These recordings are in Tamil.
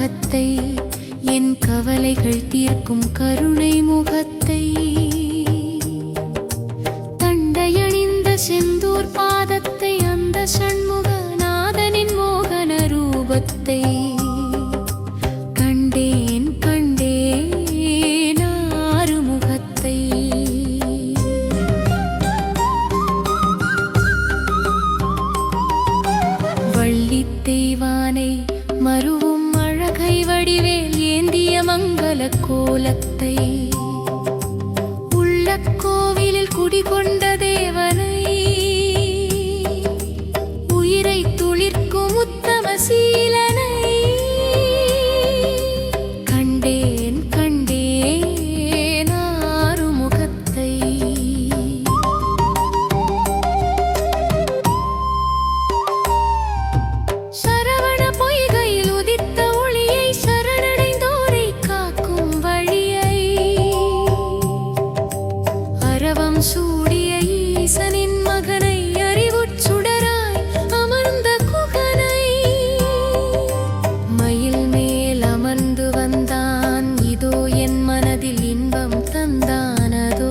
முகத்தை என் கவலைகள் தீர்க்கும் கருணை முகத்தை. தண்டையணிந்த செந்தூர் பாதத்தை அந்த சண்முகநாதனின் மோகன ரூபத்தை. கண்டேன் கண்டேன் ஆறுமுகத்தை. வள்ளித் தெய்வானை மருவும் அழகை வடிவேல் ஏந்திய மங்கள கோலத்தை. உள்ள கோவிலில் குடிகொண்ட தேவனை. உயிரை துளிர்க்கும் உத்தம சீலை தந்தானதோ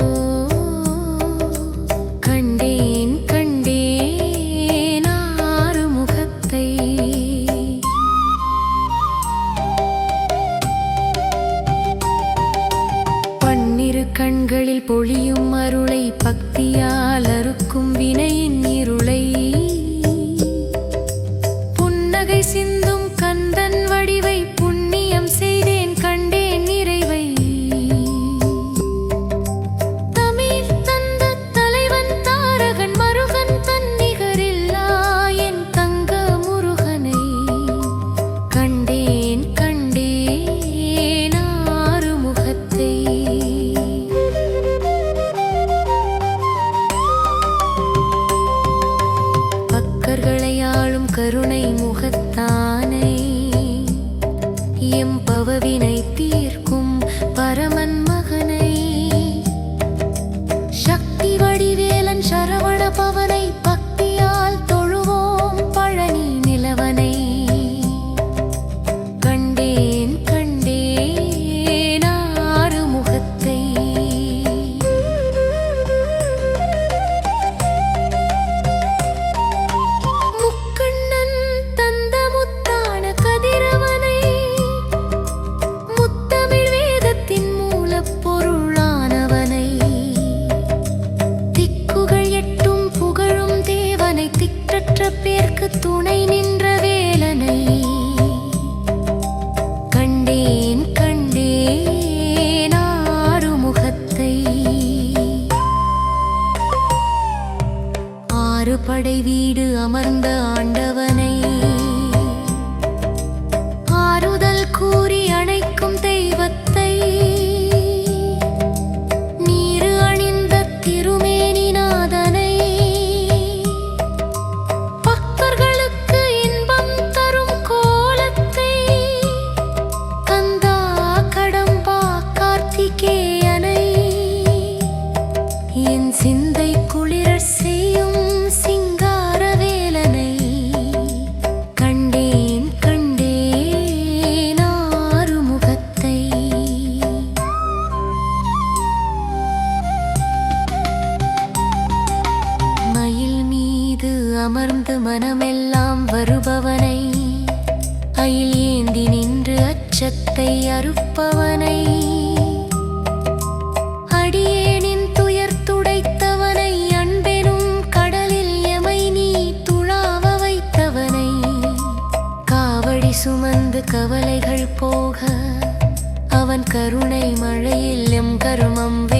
கண்டேன் கண்டேன் ஆறுமுகத்தை. பன்னிரு கண்களில் பொழியும் அருளை பக்தியா? அறுபடை வீடு அமர்ந்த ஆண்டவனை. அமர்ந்து மனமெல்லாம் வருபவனை அயில் ஏந்தி நின்று அச்சத்தை அறுப்பவனை. அடியேனின் துயர் துடைத்தவனை அன்பெனும் கடலில் எமை நீ துழாவ வைத்தவனை. காவடி சுமந்து கவலைகள் போக அவன் கருணை மழையில் எம் கருமம் வேக